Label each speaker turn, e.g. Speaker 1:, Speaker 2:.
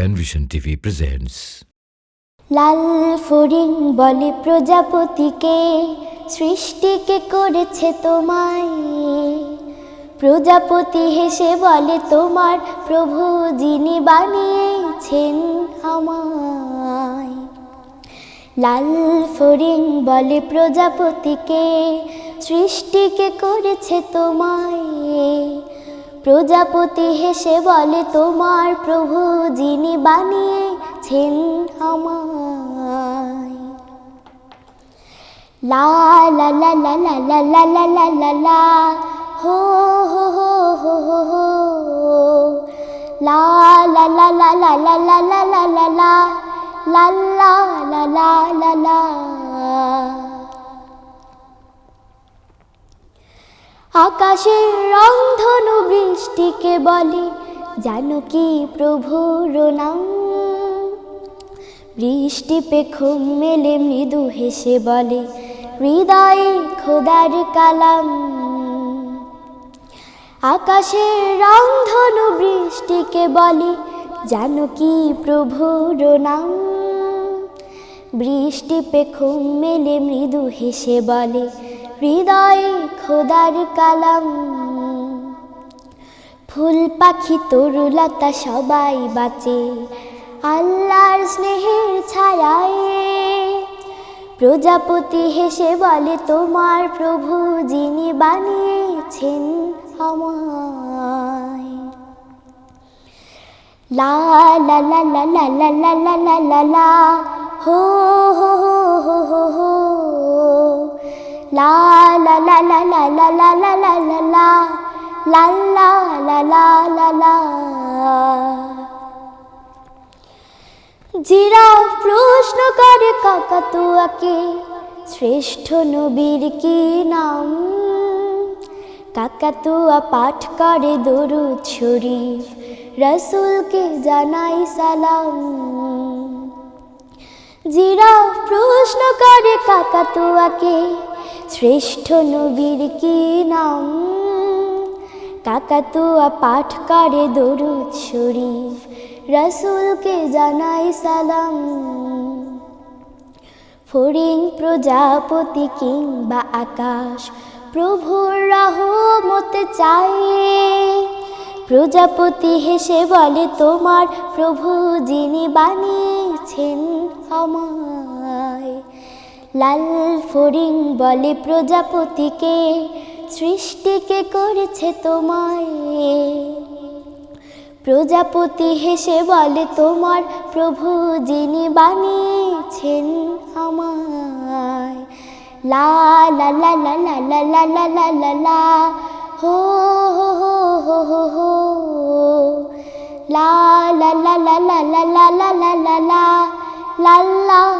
Speaker 1: Panvision TV presents
Speaker 2: লাল ফরিং বলে প্রজাপতিকে, সৃষ্টিকে করেছে তোমায়। প্রজাপতি হেসে বলে, তোমার প্রভু যিনি বানিয়েছেন আমায়। লাল ফরিং বলে প্রজাপতিকে, সৃষ্টিকে করেছে তোমায়। প্রজাপতি হেসে বলে তোমার প্রভু যিনি বানিয়েছেন আমায় লা লা লা লা লা লা লা লা লা লা লা হো হো হো হো হো হো লা লা লা লা লা লা লা লা লা লা লা লা লা লা লা লা লা আকাশের রংধনু বৃষ্টিকে বলে, জানো কি প্রভুর নাম বৃষ্টি পেখম মেলে মৃদু হেসে বলে, হৃদয়ে খোদার কালাম। আকাশের রংধনু বৃষ্টিকে বলে, জানো কি প্রভুর নাম বৃষ্টি পেখম মেলে মৃদু হেসে বলে হৃদয়ে খোদার কালাম ফুল পাখি তরুলতা সবাই বাঁচে আল্লাহর স্নেহের ছায়ায় প্রজাপতি হেসে বলে তোমার প্রভু যিনি বানিয়েছেন আমায় লা লা লা লা লা লা লা লা লা লা লা লা লা লা লা লা লা লা লা লা লা লা লা লা জিরাফ প্রশ্ন করে কাকাতুয়াকে শ্রেষ্ঠ নবীর কি নাম কাকাতুয়া পাঠ করে দরুদ শরীফ রসুলকে জানাই সালাম জিরাফ প্রশ্ন করে কাকাতুয়াকে শ্রেষ্ঠ নবীর কি নাম? কাকাতুয়া পাঠ করে দরুদ শরীফ, রসুলকে জানাই সালাম। ফরিং প্রজাপতি কিংবা আকাশ, প্রভুর রহমতে চাই। প্রজাপতি হেসে বলে, তোমার প্রভু যিনি বানিয়েছেন আমায় লাল ফরিং বলে প্রজাপতিকে সৃষ্টিকে করেছে তোমায় প্রজাপতি হেসে বলে তোমার প্রভু যিনি বানিয়েছেন আমায় লা লা লা লা লা লা লা লা লা লা লা হো হো হো হো হো হো লা লা লা লা লা লা লা লা লা লা লা লা লা